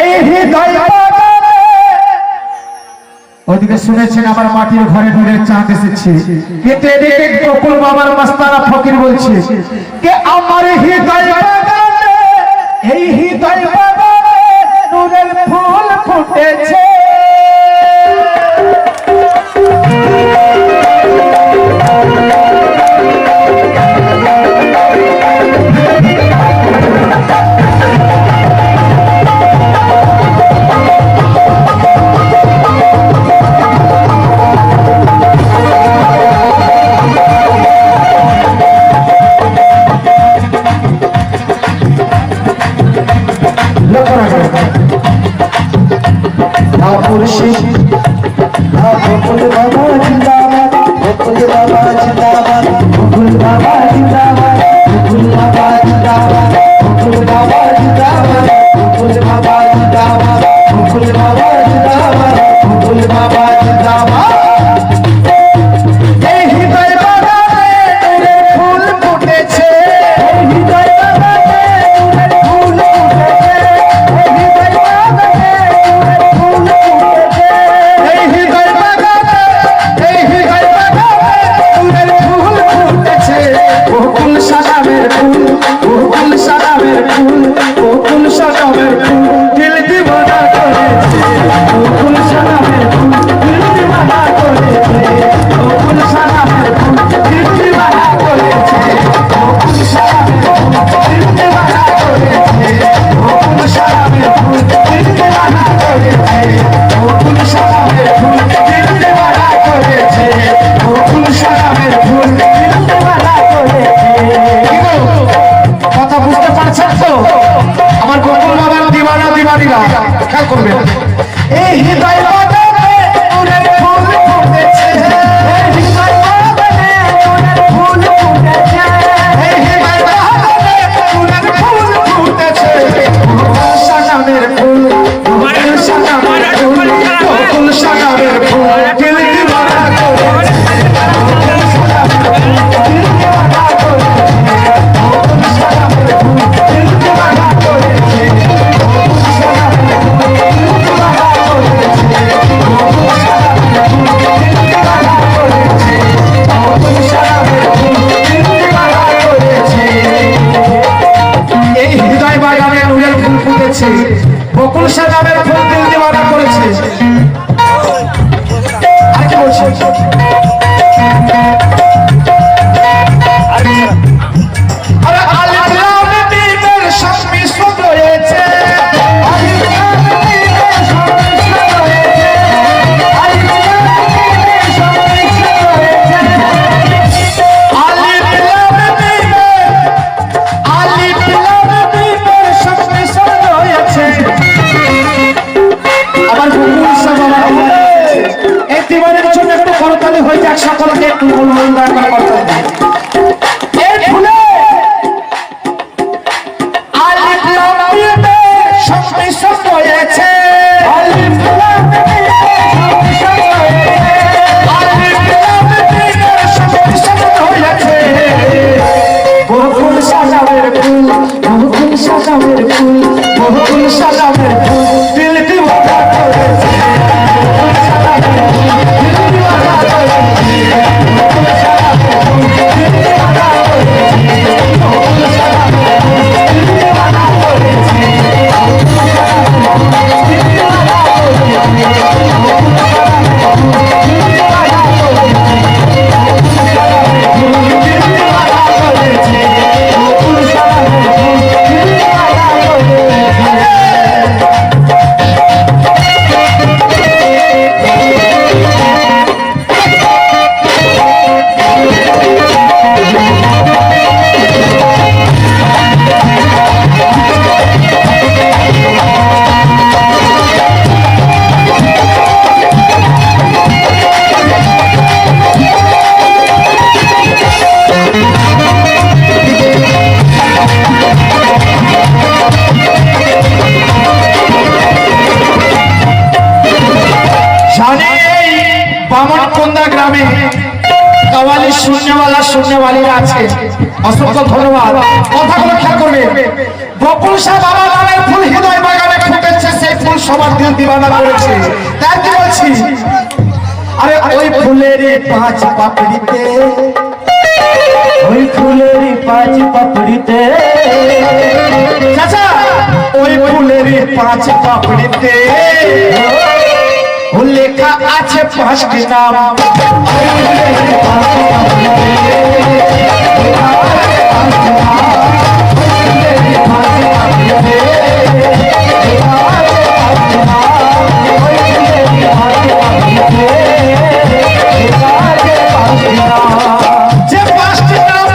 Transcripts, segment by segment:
এই হৃদয় ওদিকে শুনেছেন আমার মাটির ঘরে ঘুরের চাঁদ এসেছে কিন্তু এদিকে গোকুল বাবার মাস্তারা ফকির বলছে কে আমার হৃদয় এই হৃদয় নুরের ফুল ফুটেছে। Yeah. আমি। কাওয়ালি শূন্যওয়ালা শূন্যওয়ালিরা আছে। অসংখ্য ধন্যবাদ। কথাগুলো খেয়াল করবে। বকুল সাহেব আমার বাগানের ফুল হৃদয় বাগানে ফুটেছে, সেই ফুল সবার দিন দিবানা করেছে। তাই কি বলছি? আরে ওই ফুলের পাঁচ পাপড়িতে, ওই ফুলের পাঁচ পাপড়িতে। চাচা, ওই ফুলের পাঁচ পাপড়িতে। লেখা আছে পাঁচটি নাম যে পাঁচটি নাম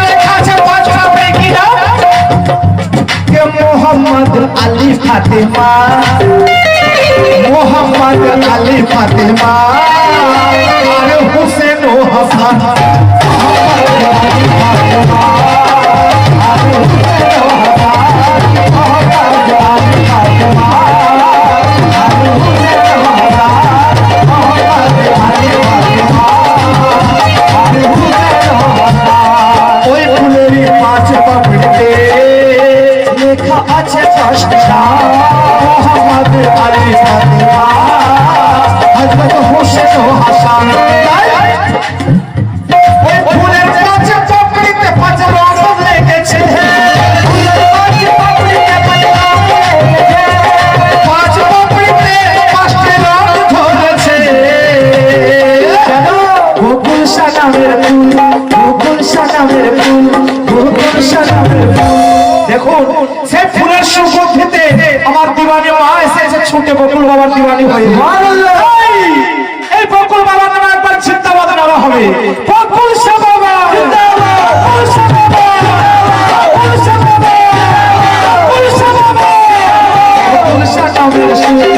মোহাম্মদ আলী ফাতেমা মোহাম্মদ আলী ফাতেমা আর হোসেন ও হাসান। ওই ছুটে বকুল বাবার দিওয়ানি হয়ে এই, বকুল বাবার নামে একবার চিন্তাবাদ বলা হবে বকুল বাবা বকুল শাহ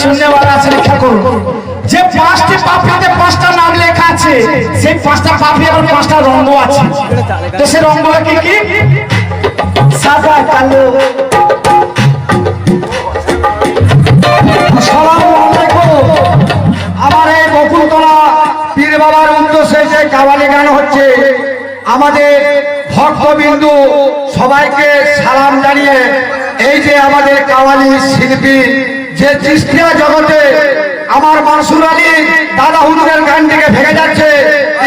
শুননে वाला আছে, লেখা করুন। যে পাঁচটি পাপড়িতে পাঁচটা নাম লেখা আছে, সেই পাঁচটা পাপড়ি আবার পাঁচটা রঙ আছে। তো সেই রঙগুলো কি কি? সাদা, কালো। আমার এই বকুলতলা পীর বাবার উদ্দেশ্যে যে কাওয়ালি গান হচ্ছে, আমাদের ভক্তবিন্দু সবাইকে সালাম জানিয়ে এই যে আমাদের কাওয়ালি শিল্পী যে চিস্তিয়া জগতে আমার মানসুর আলী দাদা হুজুরের গান থেকে ভেঙে যাচ্ছে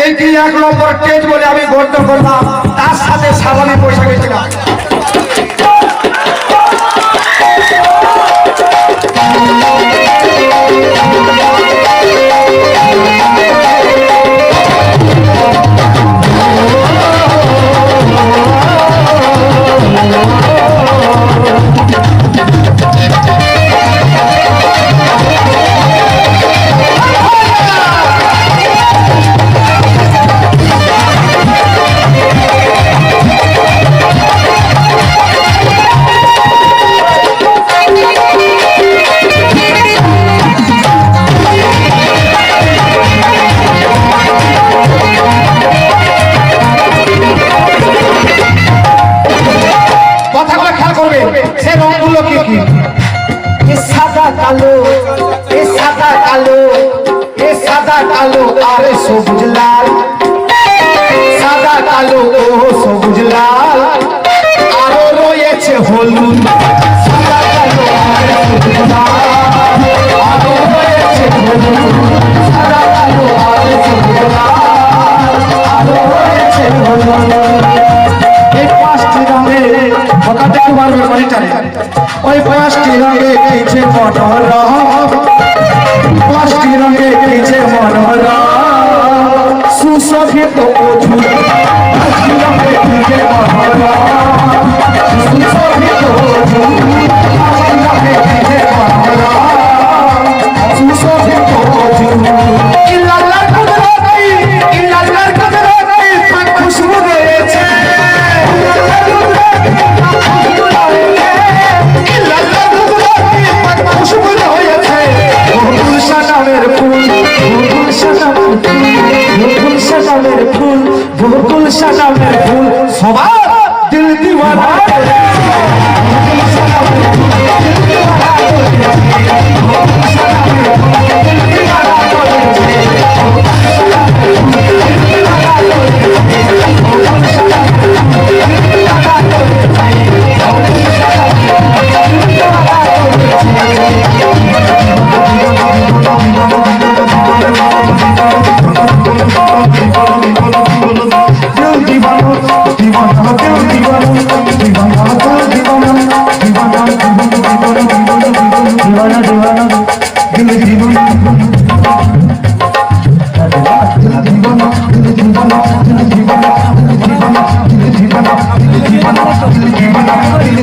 এইটি এক নম্বর বলে আমি গর্ব করলাম। তার সাথে সাবানি পয়সা গেছিলাম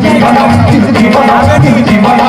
জীবন জীবন জীবন জীবন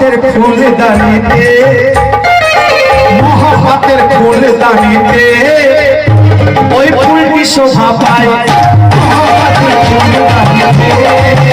হাতের ফুল দানিতে মহা হাতের ফুল দানিতে ওই ফুলটি শোভা পায়। মহা হাতের ফুল দানিতে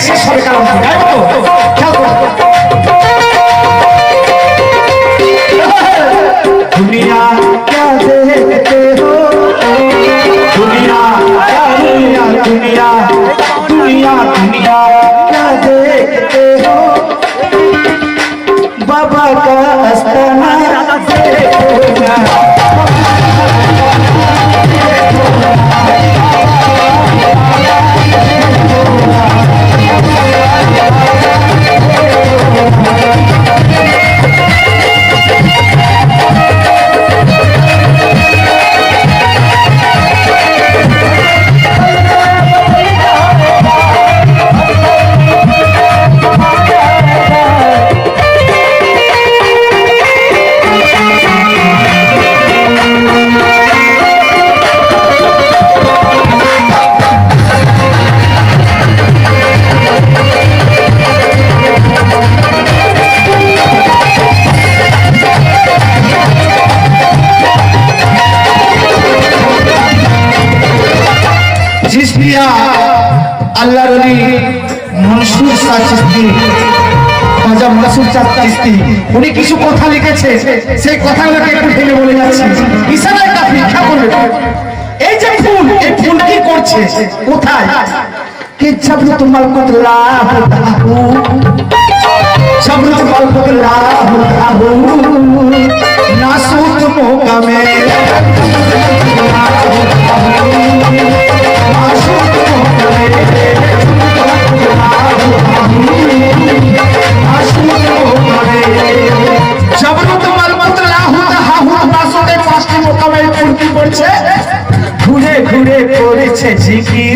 শেষ হবে কারণ তাই তো খেয়াল দুনিয়া क्या देखते हो? दुनिया क्या दुनिया दुनिया दुनिया दुनिया क्या देखते हो? बाबा का अस्तना देखो ना চিস্তিয়া আল্লাহ রবি মনসুর শাহ চিস্তি খাজা মনসুর শাহ চিস্তি, উনি কিছু কথা লিখেছে, সেই কথাগুলোকে একটু ঢেলে বলে যাচ্ছি। ইশারায় একটা ভিক্ষা করবে। এই যে ফুল, এই ফুল কি করছে? কোথায়? কি শব্দ তোমার কত লাভ শব্দ তোমার কত লাভ না সুত মোকামে Sempre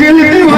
দিল